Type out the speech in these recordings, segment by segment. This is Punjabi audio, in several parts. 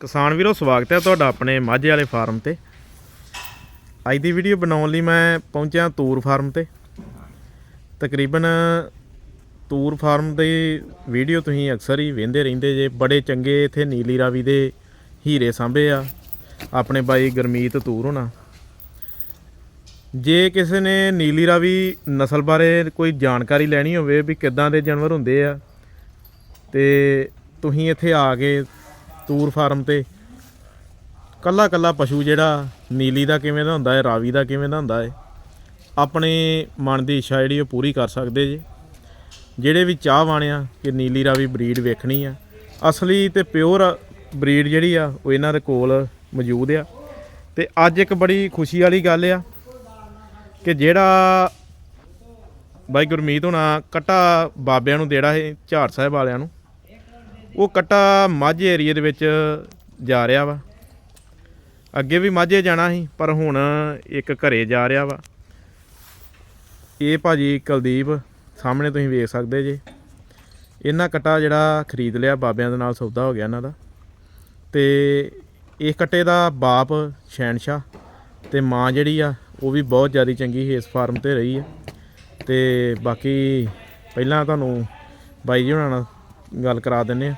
ਕਿਸਾਨ ਵੀਰੋ, ਸਵਾਗਤ ਹੈ ਤੁਹਾਡਾ ਆਪਣੇ ਮਾਝੇ ਵਾਲੇ ਫਾਰਮ ਤੇ। ਅੱਜ ਦੀ ਵੀਡੀਓ ਬਣਾਉਣ ਲਈ ਮੈਂ ਪਹੁੰਚਿਆ ਤੂਰ ਫਾਰਮ ਤੇ। ਤਕਰੀਬਨ ਤੂਰ ਫਾਰਮ ਦੀ ਵੀਡੀਓ ਤੁਸੀਂ ਅਕਸਰ ਹੀ ਵੇਖਦੇ ਰਹਿੰਦੇ ਜੇ। ਬੜੇ ਚੰਗੇ ਇੱਥੇ ਨੀਲੀ ਰਾਵੀ ਦੇ ਹੀਰੇ ਸਾਂਭੇ ਆ। ਆਪਣੇ ਬਾਈ ਗਰਮੀਤ ਤੂਰ ਹੋਣਾ। ਜੇ ਕਿਸੇ ਨੇ ਨੀਲੀ ਰਾਵੀ ਨਸਲ ਬਾਰੇ ਕੋਈ ਜਾਣਕਾਰੀ ਲੈਣੀ ਹੋਵੇ ਵੀ ਕਿੱਦਾਂ ਦੇ ਜਾਨਵਰ ਹੁੰਦੇ ਆ, ਤੇ ਤੁਸੀਂ ਇੱਥੇ ਆ ਕੇ ਤੂਰ ਫਾਰਮ ਤੇ। ਕੱਲਾ ਕੱਲਾ ਪਸ਼ੂ ਜਿਹੜਾ ਨੀਲੀ ਦਾ ਕਿਵੇਂ ਦਾ ਹੁੰਦਾ ਹੈ, ਰਾਵੀ ਦਾ ਕਿਵੇਂ ਦਾ ਹੁੰਦਾ ਹੈ, ਆਪਣੇ ਮਨ ਦੀ ਇੱਛਾ ਜਿਹੜੀ ਉਹ ਪੂਰੀ ਕਰ ਸਕਦੇ ਜੇ। ਜਿਹੜੇ ਵੀ ਚਾਹਵਾਨ ਆ ਕਿ ਨੀਲੀ ਰਾਵੀ ਬਰੀਡ ਵੇਖਣੀ ਆ, ਅਸਲੀ ਤੇ ਪਿਓਰ ਬਰੀਡ ਜਿਹੜੀ ਆ, ਉਹ ਇਹਨਾਂ ਦੇ ਕੋਲ ਮੌਜੂਦ ਆ। ਤੇ ਅੱਜ ਇੱਕ ਬੜੀ ਖੁਸ਼ੀ ਵਾਲੀ ਗੱਲ ਆ ਕਿ ਜਿਹੜਾ ਬਾਈ ਗੁਰਮੀਤ ਹੋਣਾ ਕਟਾ ਬਾਬਿਆਂ ਨੂੰ ਦੇੜਾ ਹੈ ਝਾੜ ਸਾਹਿਬ ਵਾਲਿਆਂ ਨੂੰ। ਉਹ ਕਟਾ ਮਾਝੇ ਏਰੀਏ ਦੇ ਵਿੱਚ ਜਾ ਰਿਹਾ ਵਾ। ਅੱਗੇ ਵੀ ਮਾਝੇ ਜਾਣਾ ਸੀ, ਪਰ ਹੁਣ ਇੱਕ ਘਰੇ ਜਾ ਰਿਹਾ ਵਾ। ਇਹ ਭਾਜੀ ਕੁਲਦੀਪ, ਸਾਹਮਣੇ ਤੁਸੀਂ ਵੇਖ ਸਕਦੇ ਜੇ। ਇਹਨਾਂ ਕਟਾ ਜਿਹੜਾ ਖਰੀਦ ਲਿਆ, ਬਾਬਿਆਂ ਦੇ ਨਾਲ ਸੌਦਾ ਹੋ ਗਿਆ ਇਹਨਾਂ ਦਾ। ਤੇ ਇਹ ਕਟੇ ਦਾ ਬਾਪ ਸ਼ੈਨਸ਼ਾ ਤੇ ਮਾਂ ਜਿਹੜੀ ਆ, ਉਹ ਵੀ ਬਹੁਤ ਜ਼ਿਆਦਾ ਚੰਗੀ ਸੀ, ਇਸ ਫਾਰਮ ਤੇ ਰਹੀ ਆ। ਤੇ ਬਾਕੀ ਪਹਿਲਾਂ ਤੁਹਾਨੂੰ ਬਾਈ ਜੀ ਹੁਣਾਂ ਨਾਲ ਗੱਲ ਕਰਾ ਦਿੰਨੇ ਆ।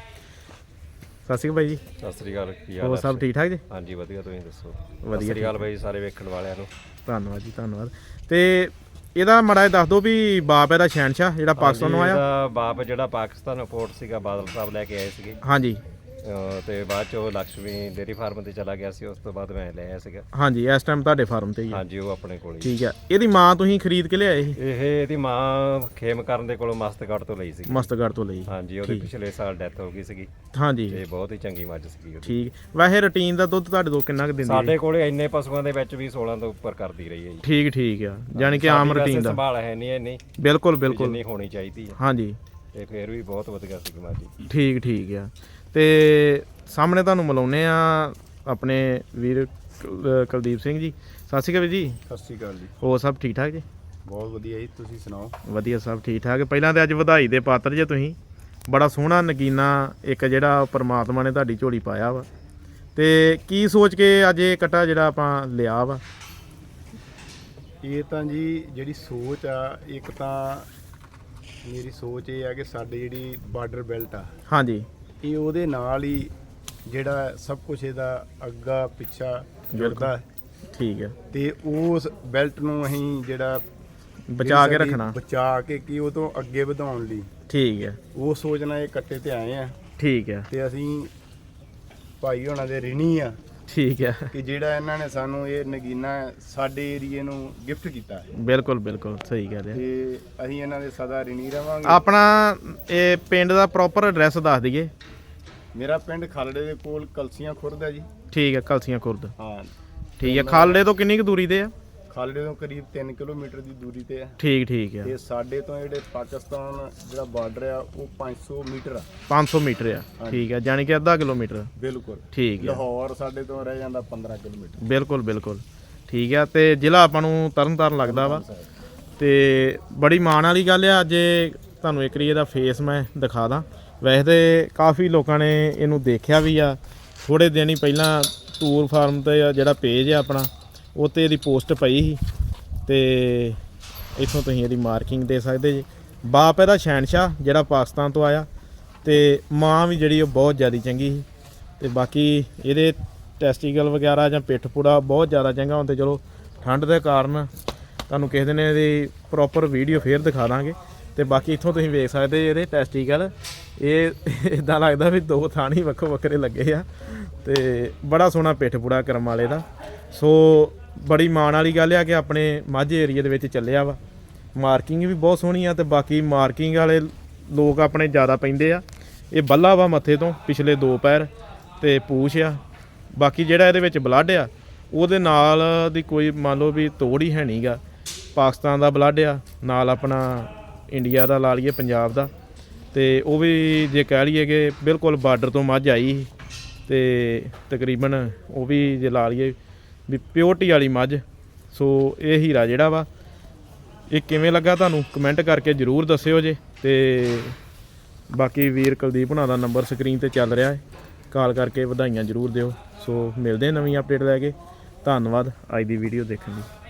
ਸਤਿ ਸ਼੍ਰੀ ਅਕਾਲ ਬਾਈ ਜੀ। ਸਤਿ ਸ੍ਰੀ ਅਕਾਲ ਕੀ ਹਾਲ ਹੋਰ ਹੈ ਸਭ ਠੀਕ ਠਾਕ ਜੀ? ਹਾਂਜੀ ਵਧੀਆ ਤੁਸੀਂ ਦੱਸੋ? ਵਧੀਆ ਸਤਿ ਸ੍ਰੀ ਅਕਾਲ ਬਾਈ ਸਾਰੇ ਵੇਖਣ ਵਾਲਿਆਂ ਨੂੰ। ਧੰਨਵਾਦ ਜੀ ਧੰਨਵਾਦ। ਤੇ ਇਹਦਾ ਮੜਾ ਦੱਸ ਦਿਓ ਵੀ ਬਾਪ ਇਹਦਾ ਸ਼ਹਿਨਸ਼ਾਹ ਜਿਹੜਾ ਪਾਕਿਸਤਾਨ ਨੂੰ ਆਇਆ। ਇਹਦਾ ਬਾਪ ਜਿਹੜਾ ਪਾਕਿਸਤਾਨ ਪੋਰਟ ਸੀਗਾ ਬਾਦਲ ਸਾਹਿਬ ਲੈ ਕੇ ਆਏ ਸੀਗੇ। ਹਾਂਜੀ। ਅਹ ਤੇ ਬਾਅਦ ਚ ਉਹ ਲక్ష్ਮੀ ਡੇਰੀ ਫਾਰਮ ਤੇ ਚਲਾ ਗਿਆ ਸੀ ਉਸ ਤੋਂ ਬਾਅਦ ਮੈਂ ਲੈ ਆਇਆ ਸੀਗਾ। ਹਾਂਜੀ ਇਸ ਟਾਈਮ ਤੁਹਾਡੇ ਫਾਰਮ ਤੇ ਹੀ ਆ। ਹਾਂਜੀ ਉਹ ਆਪਣੇ ਕੋਲ ਹੀ ਠੀਕ ਆ। ਇਹਦੀ ਮਾਂ ਤੁਸੀਂ ਖਰੀਦ ਕੇ ਲਿਆਏ ਸੀ? ਇਹ ਇਹਦੀ ਮਾਂ ਖੇਮ ਕਰਨ ਦੇ ਕੋਲੋਂ ਮਸਤਗੜ ਤੋਂ ਲਈ ਸੀਗੀ। ਮਸਤਗੜ ਤੋਂ ਲਈ। ਹਾਂਜੀ ਉਹਦੇ ਪਿਛਲੇ ਸਾਲ ਡੈਥ ਹੋ ਗਈ ਸੀਗੀ। ਹਾਂਜੀ। ਤੇ ਬਹੁਤ ਹੀ ਚੰਗੀ ਮੱਝ ਸੀਗੀ ਉਹਦੀ। ਠੀਕ। ਵੈਸੇ ਰੁਟੀਨ ਦਾ ਦੁੱਧ ਤੁਹਾਡੇ ਕੋਲ ਕਿੰਨਾ ਕੁ ਦਿੰਦੀ ਸਾਡੇ ਕੋਲੇ ਇੰਨੇ ਪਸ਼ੂਆਂ ਦੇ ਵਿੱਚ ਵੀ 16 ਤੋਂ ਉੱਪਰ ਕਰਦੀ ਰਹੀ ਹੈ ਜੀ। ਠੀਕ ਠੀਕ ਆ। ਯਾਨੀ ਕਿ ਆਮ ਸਾਡੀ ਵੈਸੇ ਰੁਟੀਨ ਦਾ। ਸੰਭਾਲ ਹੈ ਨਹੀਂ ਇੰਨੀ। ਬਿਲਕੁਲ ਬਿਲਕੁਲ ਜਿੰਨੀ ਹੋਣੀ ਚਾਹੀਦੀ ਹੈ। ਹਾਂਜੀ। ਤੇ ਫਿਰ ਵੀ ਬਹੁਤ ਵਧੀਆ ਸੀਗੀ ਮੱਝ। ਜੀ ਠੀਕ ਠੀਕ ਆ। ਤੇ ਸਾਹਮਣੇ ਤੁਹਾਨੂੰ ਮਿਲਾਉਨੇ ਆ ਆਪਣੇ ਵੀਰ ਕੁਲ- ਕੁਲਦੀਪ ਸਿੰਘ ਜੀ। ਸਤਿ ਸ਼੍ਰੀ ਅਕਾਲ ਜੀ। ਸਤਿ ਸ਼੍ਰੀ ਅਕਾਲ ਜੀ। ਹੋਰ ਸਭ ਠੀਕ ਠਾਕ ਜੀ? ਬਹੁਤ ਵਧੀਆ ਜੀ ਤੁਸੀਂ ਸੁਣਾਓ? ਵਧੀਆ ਸਭ ਠੀਕ ਠਾਕ। ਪਹਿਲਾਂ ਤੇ ਅੱਜ ਵਧਾਈ ਦੇ ਪਾਤਰ ਜੇ ਤੁਸੀਂ। ਬੜਾ ਸੋਹਣਾ ਨਗੀਨਾ ਇੱਕ ਜਿਹੜਾ ਪ੍ਰਮਾਤਮਾ ਨੇ ਤੁਹਾਡੀ ਝੋਲੀ ਪਾਇਆ ਵਾ। ਤੇ ਕੀ ਸੋਚ ਕੇ ਅੱਜ ਇਹ ਕਟਾ ਜਿਹੜਾ ਆਪਾਂ ਲਿਆ ਵਾ? ਇਹ ਤਾਂ ਜੀ ਜਿਹੜੀ ਸੋਚ ਆ ਇੱਕ ਤਾਂ ਮੇਰੀ ਸੋਚ ਇਹ ਆ ਕਿ ਸਾਡੀ ਜਿਹੜੀ ਬਾਰਡਰ ਬੈਲਟ ਆ ਹਾਂਜੀ। ਇਹ ਉਹਦੇ ਨਾਲ ਹੀ ਜਿਹੜਾ ਸਭ ਕੁਝ ਇਹਦਾ ਅੱਗਾ ਪਿੱਛਾ ਜੁੜਦਾ ਹੈ। ਠੀਕ ਹੈ। ਤੇ ਉਸ ਬੈਲਟ ਨੂੰ ਅਸੀਂ ਜਿਹੜਾ ਬਚਾ ਕੇ ਰੱਖਣਾ। ਬਚਾ ਕੇ ਕੀ ਉਹ ਤੋਂ ਅੱਗੇ ਵਧਾਉਣ ਲਈ। ਠੀਕ ਹੈ। ਉਹ ਸੋਚ ਨਾਲ ਇਹ ਕੱਟੇ ਤੇ ਆਏ ਆ। ਠੀਕ ਹੈ। ਤੇ ਅਸੀਂ ਭਾਈ ਹੋਣਾ ਦੇ ਰਿਣੀ ਆ। ਠੀਕ ਹੈ। ਕਿ ਜਿਹੜਾ ਇਹਨਾਂ ਨੇ ਸਾਨੂੰ ਇਹ ਨਗੀਨਾ ਸਾਡੇ ਏਰੀਏ ਨੂੰ ਗਿਫਟ ਕੀਤਾ ਹੈ। ਬਿਲਕੁਲ ਬਿਲਕੁਲ। ਸਹੀ ਕਹਿ ਰਹੇ ਤੇ ਅਸੀਂ ਇਹਨਾਂ ਦੇ ਸਦਾ ਰਿਣੀ ਰਵਾਂਗੇ। ਆਪਣਾ ਇਹ ਪਿੰਡ ਦਾ ਪ੍ਰੋਪਰ ਐਡਰੈਸ ਦੱਸ ਦਈਏ। ਮੇਰਾ ਪਿੰਡ ਖਾਲੜੇ ਦੇ ਕੋਲ ਕਲਸੀਆਂ ਖੁਰਦ ਹੈ ਜੀ। ਠੀਕ ਹੈ ਕਲਸੀਆਂ ਖੁਰਦ। ਹਾਂ। ਠੀਕ ਹੈ ਖਾਲੜੇ ਤੋਂ ਕਿੰਨੀ ਕੁ ਦੂਰੀ ਤੇ ਆ? ਖਾਲੜੇ ਤੋਂ ਕਰੀਬ 3 ਕਿਲੋਮੀਟਰ ਦੀ ਦੂਰੀ ਤੇ ਹੈ ਠੀਕ ਠੀਕ ਹੈ। ਤੇ ਸਾਡੇ ਤੋਂ ਜਿਹੜੇ ਪਾਕਿਸਤਾਨ ਜਿਹੜਾ ਬਾਰਡਰ ਆ ਉਹ 500 ਮੀਟਰ ਆ। 500 ਮੀਟਰ ਆ। ਠੀਕ ਹੈ ਯਾਨੀ ਕਿ ਅੱਧਾ ਕਿਲੋਮੀਟਰ। ਬਿਲਕੁਲ। ਠੀਕ ਹੈ। ਲਾਹੌਰ ਸਾਡੇ ਤੋਂ ਰਹਿ ਜਾਂਦਾ 15 ਕਿਲੋਮੀਟਰ। ਬਿਲਕੁਲ ਬਿਲਕੁਲ। ਠੀਕ ਆ ਤੇ ਜ਼ਿਲ੍ਹਾ ਆਪਾਂ ਨੂੰ ਤਰਨਤਾਰਨ ਲੱਗਦਾ ਵਾ। ਤੇ ਬੜੀ ਮਾਣ ਵਾਲੀ ਗੱਲ ਆ ਅੱਜ ਤੁਹਾਨੂੰ ਇੱਕ ਵਾਰੀ ਇਹਦਾ ਫੇਸ ਮੈਂ ਦਿਖਾ ਦਾਂ। ਵੈਸੇ ਤੇ ਕਾਫੀ ਲੋਕਾਂ ਨੇ ਇਹਨੂੰ ਦੇਖਿਆ ਵੀ ਆ। ਥੋੜੇ ਦਿਨ ਹੀ ਪਹਿਲਾਂ ਟੂਰ ਫਾਰਮ ਤੇ ਜਿਹੜਾ ਪੇਜ ਆ ਆਪਣਾ, ਉਹ ਤੇ ਇਹਦੀ ਪੋਸਟ ਪਈ ਸੀ। ਤੇ ਇੱਥੋਂ ਤੁਸੀਂ ਇਹਦੀ ਮਾਰਕਿੰਗ ਦੇ ਸਕਦੇ ਜੀ। ਬਾਪ ਇਹਦਾ ਸ਼ਹਿਨਸ਼ਾਹ, ਜਿਹੜਾ ਪਾਕਿਸਤਾਨ ਤੋਂ ਆਇਆ। ਤੇ ਮਾਂ ਵੀ ਜਿਹੜੀ ਉਹ ਬਹੁਤ ਜ਼ਿਆਦਾ ਚੰਗੀ ਸੀ। ਤੇ ਬਾਕੀ ਇਹਦੇ ਟੈਸਟੀਕਲ ਵਗੈਰਾ ਜਾਂ ਪਿੱਠ ਪੂੜਾ ਬਹੁਤ ਜ਼ਿਆਦਾ ਚੰਗਾ ਹੁੰਦੇ ਚਲੋ ਠੰਡ ਦੇ ਕਾਰਨ ਤੁਹਾਨੂੰ ਕਿਸੇ ਦਿਨ ਇਹਦੀ ਪ੍ਰੋਪਰ ਵੀਡੀਓ ਫੇਰ ਦਿਖਾ ਦਾਂਗੇ। ਤੇ ਬਾਕੀ ਇੱਥੋਂ ਤੁਸੀਂ ਵੇਖ ਸਕਦੇ ਜੇ ਇਹਦੇ ਟੈਸਟੀਕਲ ਇਹ ਇਦਾਂ ਲੱਗਦਾ ਵੀ ਦੋ ਥਾਣੀ ਵੱਖੋ ਵੱਖਰੇ ਲੱਗੇ ਆ ਤੇ ਬੜਾ ਸੋਹਣਾ ਪਿੱਠ ਪੂੜਾ ਕਰਮ ਵਾਲੇ ਦਾ। ਸੋ ਬੜੀ ਮਾਣ ਵਾਲੀ ਗੱਲ ਆ ਕਿ ਆਪਣੇ ਮਾਝੇ ਏਰੀਆ ਦੇ ਵਿੱਚ ਚੱਲਿਆ ਵਾ। ਮਾਰਕਿੰਗ ਵੀ ਬਹੁਤ ਸੋਹਣੀ ਆ ਤੇ ਬਾਕੀ ਮਾਰਕਿੰਗ ਵਾਲੇ ਲੋਕ ਆਪਣੇ ਜ਼ਿਆਦਾ ਪੈਂਦੇ ਆ। ਇਹ ਬੱਲਾ ਵਾ ਮੱਥੇ ਤੋਂ, ਪਿਛਲੇ ਦੋ ਪੈਰ ਤੇ ਪੂਛ ਆ। ਬਾਕੀ ਜਿਹੜਾ ਇਹਦੇ ਵਿੱਚ ਬਲੱਡ ਆ, ਉਹਦੇ ਨਾਲ ਦੀ ਕੋਈ ਮੰਨ ਲਓ ਵੀ ਤੋੜ ਹੀ ਹੈ ਨਹੀਂਗਾ ਪਾਕਿਸਤਾਨ ਦਾ ਬਲੱਡ ਆ, ਨਾਲ ਆਪਣਾ ਇੰਡੀਆ ਦਾ ਲਾ ਲਈਏ, ਪੰਜਾਬ ਦਾ। ਤੇ ਉਹ ਵੀ ਜੇ ਕਹਿ ਲਈਏ ਕਿ ਬਿਲਕੁਲ ਬਾਰਡਰ ਤੋਂ ਮੱਝ ਆਈ ਸੀ ਤੇ ਤਕਰੀਬਨ ਉਹ ਵੀ ਜੇ ਲਾ ਲਈਏ ਵੀ ਪਿਓਰਟੀ ਵਾਲੀ ਮੱਝ, ਸੋ ਇਹ ਹੀਰਾ ਜਿਹੜਾ ਵਾ, ਇਹ ਕਿਵੇਂ ਲੱਗਾ ਤੁਹਾਨੂੰ ਕਮੈਂਟ ਕਰਕੇ ਜਰੂਰ ਦੱਸਿਓ ਜੇ ਤੇ ਬਾਕੀ ਵੀਰ ਕੁਲਦੀਪ ਹੁਣਾਂ ਦਾ ਨੰਬਰ ਸਕਰੀਨ ਤੇ ਚੱਲ ਰਿਹਾ ਹੈ, ਕਾਲ ਕਰਕੇ ਵਧਾਈਆਂ ਜ਼ਰੂਰ ਦਿਓ। ਸੋ ਮਿਲਦੇ ਹਾਂ ਨਵੀਂ ਅਪਡੇਟ ਲੈ ਕੇ। ਧੰਨਵਾਦ, ਅੱਜ ਦੀ ਵੀਡੀਓ ਦੇਖਣ ਲਈ।